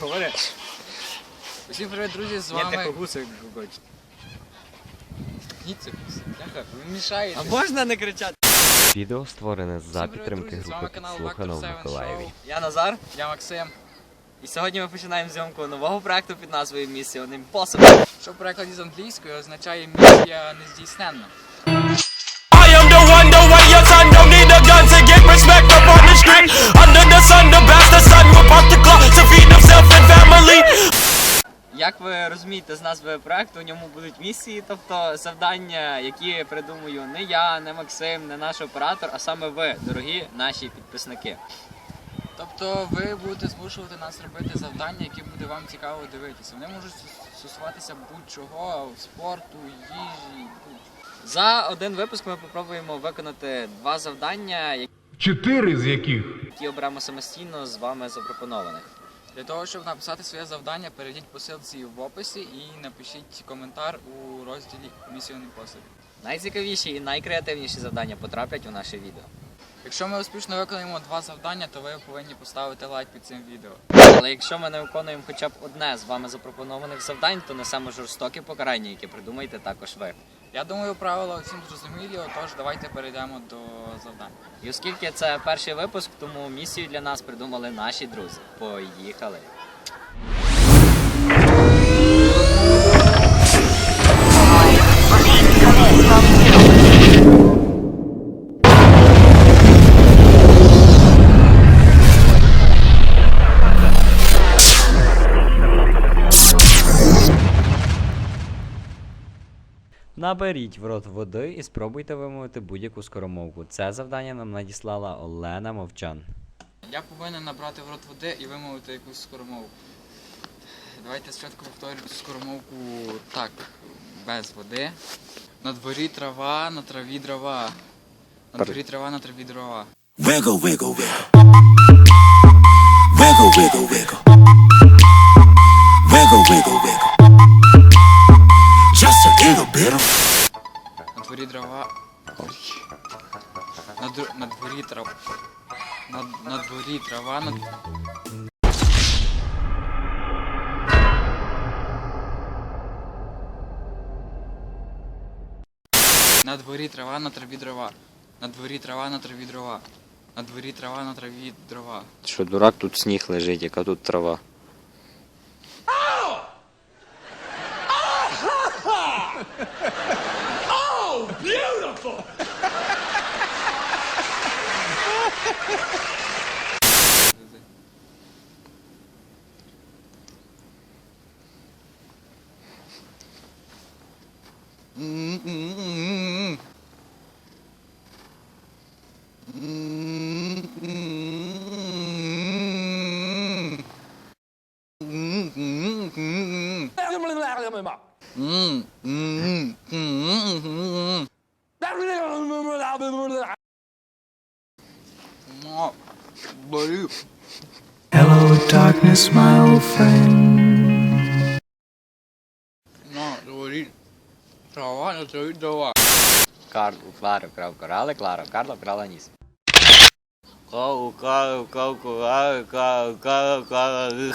Говори. Усім привіт, друзі, з вами. гусик гукаєш. Ні, це бляха, ви мішаєте. А можна не кричати? Відео створене за привіт, підтримки друзі, з вами групи канал Підслухано в Vector 7 Миколаєві. Я Назар, Я Максим. і сьогодні ми починаємо зйомку нового проекту під назвою Mission Impossible. Що в перекладі з англійської означає місія нездійсненна. I am the one, the way your son don't need a gun to get respect up on the street. Under the sun, the will the clock Як ви розумієте з назви проекту, у ньому будуть місії, тобто завдання, які придумую не я, не Максим, не наш оператор, а саме ви, дорогі наші підписники. Тобто ви будете змушувати нас робити завдання, які буде вам цікаво дивитися. Вони можуть стосуватися будь-чого, спорту, їжі. За один випуск ми попробуємо виконати два завдання, чотири з яких які оберемо самостійно з вами запропонованих. Для того, щоб написати своє завдання, перейдіть по ссылці в описі і напишіть коментар у розділі Mission Impossible. Найцікавіші і найкреативніші завдання потраплять у наше відео. Якщо ми успішно виконаємо два завдання, то ви повинні поставити лайк під цим відео. Але якщо ми не виконуємо хоча б одне з вами запропонованих завдань, то несемо жорстоке покарання, яке придумаєте також ви. Я думаю, правила всім зрозумілі, отож давайте перейдемо до завдань. І оскільки це перший випуск, тому місію для нас придумали наші друзі. Поїхали! Наберіть в рот води і спробуйте вимовити будь-яку скоромовку. Це завдання нам надіслала Олена Мовчан. Я повинен набрати в рот води і вимовити якусь скоромовку. Давайте спочатку повторюю цю скоромовку так, без води. На дворі трава, на траві дрова. На дворі трава, на траві дрова. Wiggle, wiggle, wiggle. Wiggle, wiggle, wiggle. Wiggle, wiggle, wiggle. На дворі дрова. На, др... на дворі трава. На... на дворі трава, на... На дворі трава, на траві дрова. На дворі трава, на траві дрова. На дворі трава, на траві дрова. Що дурак тут сніг лежить, яка тут трава. Hello, darkness, my old friend. No, claro, claro, claro, claro, claro,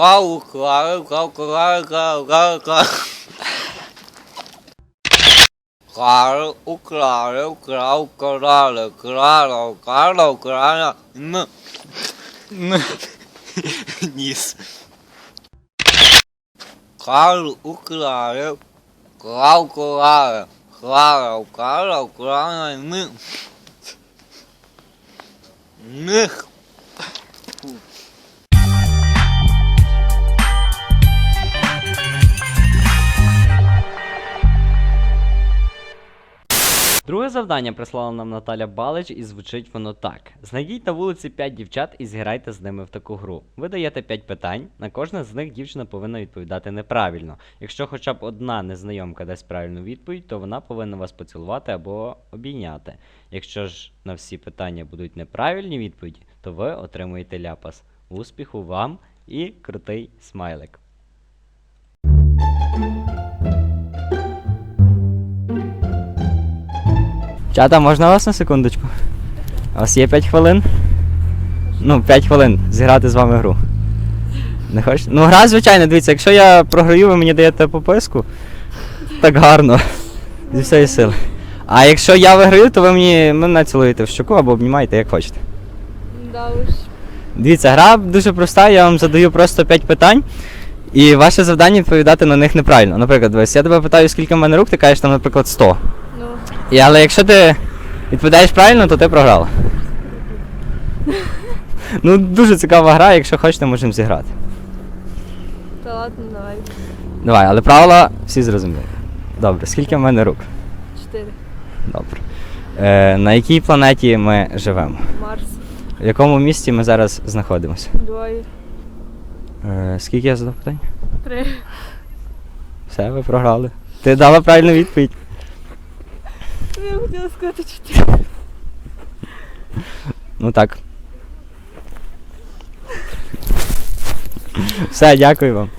qual, qual, qual, qual, qual, qual, qual. Claro, o claro, o claro, o claro, o claro, o claro, o claro. Não. Nisso. Claro, o claro, claro, claro, claro, claro, claro, claro. Завдання прислала нам Наталя Балич і звучить воно так: знайдіть на вулиці 5 дівчат і зіграйте з ними в таку гру. Ви даєте 5 питань, на кожне з них дівчина повинна відповідати неправильно. Якщо хоча б одна незнайомка дасть правильну відповідь, то вона повинна вас поцілувати або обійняти. Якщо ж на всі питання будуть неправильні відповіді, то ви отримуєте ляпас. Успіху вам і крутий смайлик. Чата, можна вас на секундочку? У вас є 5 хвилин? Ну, 5 хвилин зіграти з вами гру. Не хочете? Ну, гра, звичайно, дивіться, якщо я програю, ви мені даєте пописку. Так гарно. Зі всієї сили. А якщо я виграю, то ви мені мене цілуєте в щоку або обнімаєте, як хочете. Да уж. Дивіться, гра дуже проста, я вам задаю просто 5 питань. І ваше завдання відповідати на них неправильно. Наприклад, дивись, я тебе питаю, скільки в мене рук, ти кажеш там, наприклад, 100. І, але якщо ти відповідаєш правильно, то ти програла. ну, дуже цікава гра, якщо хочете, можемо зіграти. та ладно, давай. Давай, але правила всі зрозуміли. Добре, скільки в мене рук? Чотири. Добре. Е, на якій планеті ми живемо? Марс. В якому місті ми зараз знаходимося? Двоє. Е, скільки я задав питань? Три. Все, ви програли. Ти дала правильну відповідь. Я хотіла сказати чотири. Ну так. Все, дякую вам.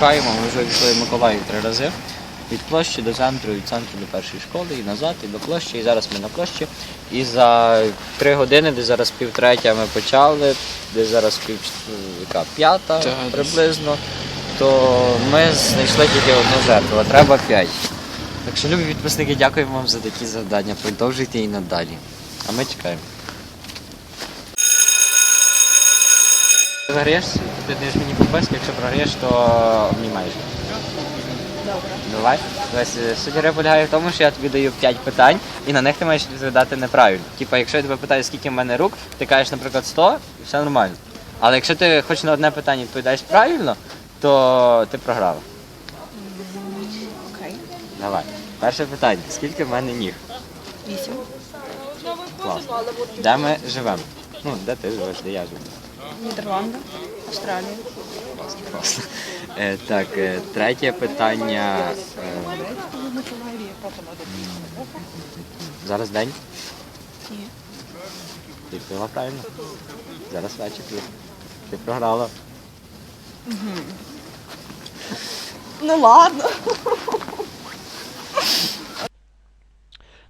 Шукаємо, ми вже йшли в Миколаїв три рази. Від площі до центру, від центру до першої школи, і назад, і до площі. І зараз ми на площі. І за три години, де зараз півтретя ми почали, де зараз пів яка п'ята приблизно, то ми знайшли тільки одну жертву, а треба п'ять. Так що, любі підписники, дякуємо вам за такі завдання. Продовжуйте і надалі. А ми чекаємо. Ти виграєш, ти даєш мені підписку, якщо програєш, то обнімаєш. Добре. Давай. Ось е, суть гри полягає в тому, що я тобі даю 5 питань, і на них ти маєш відповідати неправильно. Типа, якщо я тебе питаю, скільки в мене рук, ти кажеш, наприклад, 100, і все нормально. Але якщо ти хоч на одне питання відповідаєш правильно, то ти програла. Окей. Давай. Перше питання. Скільки в мене ніг? Вісім. Клас. Де ми живемо? Ну, де ти живеш, де я живу. Нідерланди. Австралія. Класно. Е, так, е, третє питання. Е, зараз день? Ні. Ти відповіла правильно? Зараз вечір. Ти- Ти програла. Ну ладно.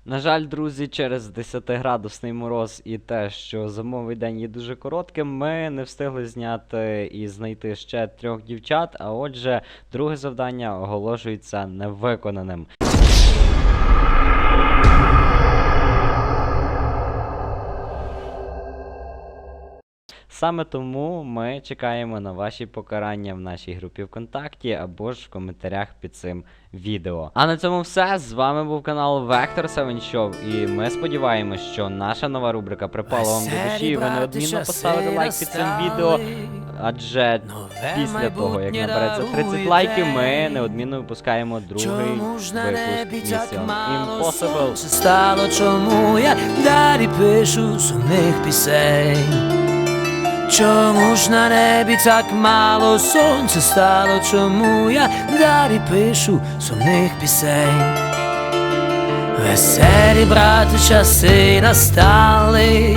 На жаль, друзі, через 10-градусний мороз і те, що зимовий день є дуже коротким, ми не встигли зняти і знайти ще трьох дівчат. А отже, друге завдання оголошується невиконаним. Саме тому ми чекаємо на ваші покарання в нашій групі ВКонтакті або ж в коментарях під цим відео. А на цьому все. З вами був канал Vector 7 Show, і ми сподіваємось, що наша нова рубрика припала вам до душі. і Ви неодмінно поставите лайк під цим відео. Адже після того, як набереться 30 лайків, ми неодмінно випускаємо другий випуск Mission Impossible. Стало, чому я далі пишу сумних пісень. Чому ж на небі так мало сонця стало, чому я далі пишу сумних пісень. Веселі брати часи настали.